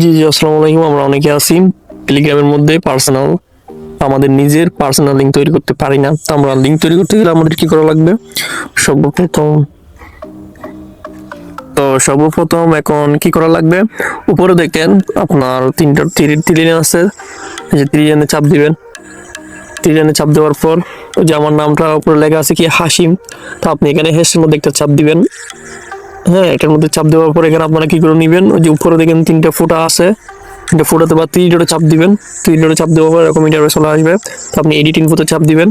জি জি, আসসালামু আলাইকুম। আমরা অনেকে আছি টেলিগ্রামের মধ্যে পার্সোনাল আমাদের নিজের পার্সোনাল লিঙ্ক তৈরি করতে পারি না। তো আমরা লিঙ্ক তৈরি করতে গেলে আমাদের কি করা লাগবে? সর্বপ্রথম, তো সর্বপ্রথম এখন কি করা লাগবে? উপরে দেখেন, আপনার তিনটা ত্রিলিয়ন আছে। যে ত্রিলিয়নে চাপ দিবেন। ত্রিলিয়নে চাপ দেওয়ার পর যে আমার নামটা উপরে লেখা আছে কি হাসিম তো আপনি এখানে হেসের মধ্যে একটা চাপ দিবেন। হ্যাঁ এটার মধ্যে চাপ দেওয়ার পর এখানে আপনারা কি করে নেবেন? ওই যে উপরে দেখেন তিনটা ফোটা আছে। তিনটা ফোটাতে বা তিন ডোরে চাপ দিবেন। তিন ডটে চাপ দেওয়ার পর এরকম ইন্টারভেস চলে আসবে। তো আপনি এডিটিং ফোটো চাপ দিবেন।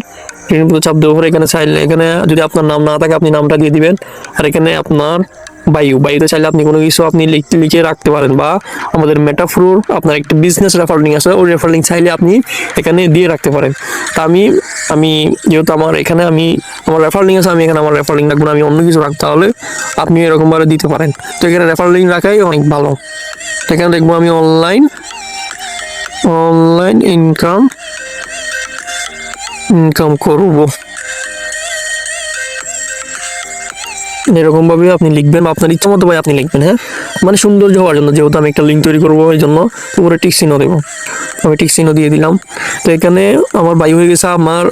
এডিটিং ফোটো চাপ দেওয়ার পর এখানে চাইলে, এখানে যদি আপনার নাম না থাকে, আপনি নামটা দিয়ে দিবেন। আর এখানে আপনার বায়ু বায়ুতে চাইলে আপনি কোনো কিছু আপনি লিখতে লিখে রাখতে পারেন বা আমাদের মেটাফ্রোর আপনার একটা বিজনেস রেফারিং আছে, ওই রেফারিং চাইলে আপনি এখানে দিয়ে রাখতে পারেন। তা আমি আমি যেহেতু আমার এখানে আমি আমার রেফারিং আছে, আমি এখানে আমার রেফারিং রাখব না, আমি অন্য কিছু রাখতে হলে আপনি এরকমভাবে দিতে পারেন। তো এখানে রেফারিং রাখাই অনেক ভালো। এখানে দেখব আমি অনলাইন অনলাইন ইনকাম ইনকাম করব। এরকম ভাবে আপনি লিখবেন বা আপনার ইচ্ছা মতো ভাই আপনি লিখবেন হ্যাঁ? মানে সৌন্দর্য হওয়ার জন্য, যেহেতু আমি একটা লিঙ্ক তৈরি করব এই জন্য উপরে টিক চিহ্ন দেবো। আমি টিক চিহ্ন দিয়ে দিলাম। তো এখানে আমার বাই হয়ে গেছে, আমার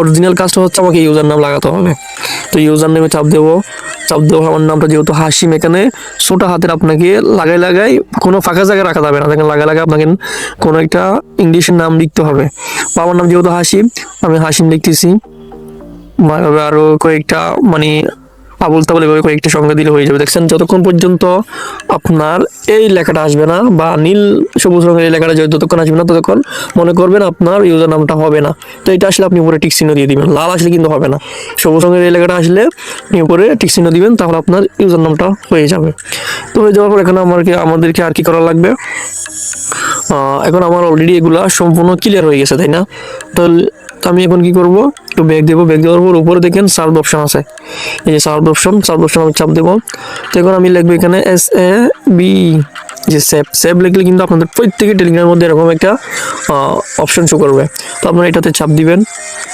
অরিজিনাল কাজটা হচ্ছে আমাকে ইউজার নাম লাগাতে হবে। তো ইউজার নেমে চাপ দেবো। চাপ দেবো আমার নামটা যেহেতু হাসিম, এখানে ছোটা হাতের আপনাকে লাগাই লাগাই কোনো ফাঁকা জায়গায় রাখা যাবে না। দেখেন লাগাই লাগাই আপনাকে কোনো একটা ইংলিশের নাম লিখতে হবে। বা আমার নাম যেহেতু হাসিম, আমি হাসিম লিখতেছি। আরও কয়েকটা মানে আবুল তাবুল এভাবে কয়েকটা সঙ্গে দিলে হয়ে যাবে। দেখছেন, যতক্ষণ পর্যন্ত আপনার এই লেখাটা আসবে না বা নীল সবুজ রঙের এই লেখাটা যতক্ষণ আসবে না, ততক্ষণ মনে করবেন আপনার ইউজার নামটা হবে না। তো এটা আসলে আপনি উপরে টিক চিহ্ন দিয়ে দিবেন। লাল আসলে কিন্তু হবে না। সবুজ রঙের এই লেখাটা আসলে আপনি উপরে টিক চিহ্ন দিবেন, তাহলে আপনার ইউজার নামটা হয়ে যাবে। তো হয়ে যাওয়ার পর এখানে আমাকে আমাদেরকে আর কি করা লাগবে? এখন আমার অলরেডি এগুলা সম্পূর্ণ ক্লিয়ার হয়ে গেছে, তাই না? তো আমি এখন কি করব? একটু ব্যাগ দেবো ব্যাগ দেওয়ার পর উপরে দেখেন সার্ভ অপশন আছে। এই যে সার্ভ অপশন সার্ভ অপশন আমি চাপ দেবো। তো এখন আমি লিখব এখানে এস এ বি যে সেভ সেভ লিখলে কিন্তু আপনাদের প্রত্যেকের টেলিগ্রামের মধ্যে এরকম একটা অপশন শো করবে। তো আপনারা এটাতে চাপ দিবেন।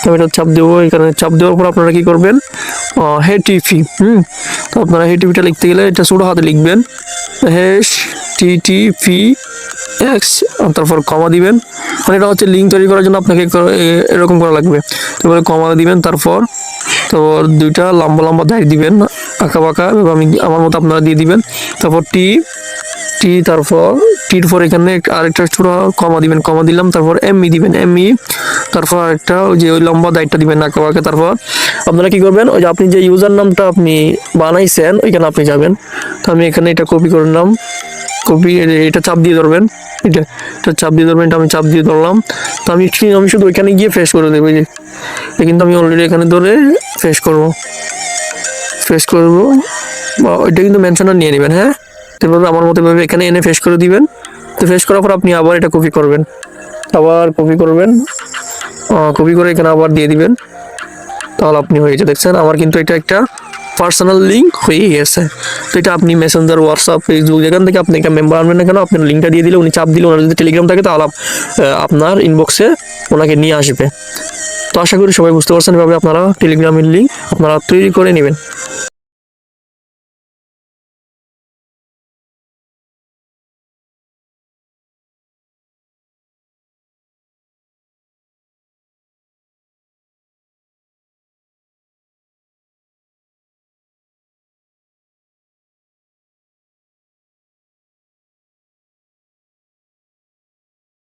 তো আমি এটা চাপ দেবো, এখানে চাপ দেওয়ার পর আপনারা কী করবেন? Hey TV hmm? তো আপনারা হে টিভিটা লিখতে গেলে এটা ছোটো হাতে লিখবেন। Hash T T P X তারপর কমা দিবেন। মানে এটা হচ্ছে লিঙ্ক তৈরি করার জন্য আপনাকে এরকম করা লাগবে। তারপরে কমা দিবেন, তারপর তো দুইটা লম্বা লম্বা দায় দিবেন, আঁকা বাঁকা আমি আমার মতো আপনারা দিয়ে দিবেন। তারপর টি টি তারপর টির পর এখানে আরেকটা ছোট কমা দিবেন। কমা দিলাম, তারপর এমই দিবেন। এমই তারপর আরেকটা ওই যে ওই লম্বা দায়টা দিবেন, আঁকা বাঁকা, তারপর আপনারা কি করবেন? ওই যে আপনি যে ইউজার নামটা আপনি বানাইছেন, ওইখানে আপনি যাবেন। তো আমি এখানে এটা কপি করে নিলাম। কপি এটা চাপ দিয়ে ধরবেন এটা এটা চাপ দিয়ে ধরবেন, এটা আমি চাপ দিয়ে ধরলাম। তো আমি আমি শুধু ওইখানে গিয়ে ফ্রেশ করে দেবো যে। কিন্তু আমি অলরেডি এখানে ধরে ফ্রেশ করব। ফ্রেশ করব, বা ওইটা কিন্তু মেনশনটা নিয়ে নেবেন হ্যাঁ? তারপর আমার মতো এভাবে এখানে এনে ফ্রেশ করে দিবেন। তো ফ্রেশ করার পর আপনি আবার এটা কপি করবেন। আবার কপি করবেন। কপি করে এখানে আবার দিয়ে দিবেন। তাহলে আপনি হয়ে গেছে দেখছেন? আমার কিন্তু এটা একটা পার্সোনাল লিঙ্ক হয়ে গেছে। তো এটা আপনি মেসেঞ্জার হোয়াটসঅ্যাপ ফেসবুক যেখান থেকে আপনি একটা মেম্বার আনবেন না কেন আপনার লিঙ্কটা দিয়ে দিলে, উনি চাপ দিলে, ওনার যদি টেলিগ্রাম থাকে, তাহলে আপনার ইনবক্সে ওনাকে নিয়ে আসবে। তো আশা করি সবাই বুঝতে পারছেন এভাবে আপনারা টেলিগ্রামের লিঙ্ক আপনারা তৈরি করে নেবেন।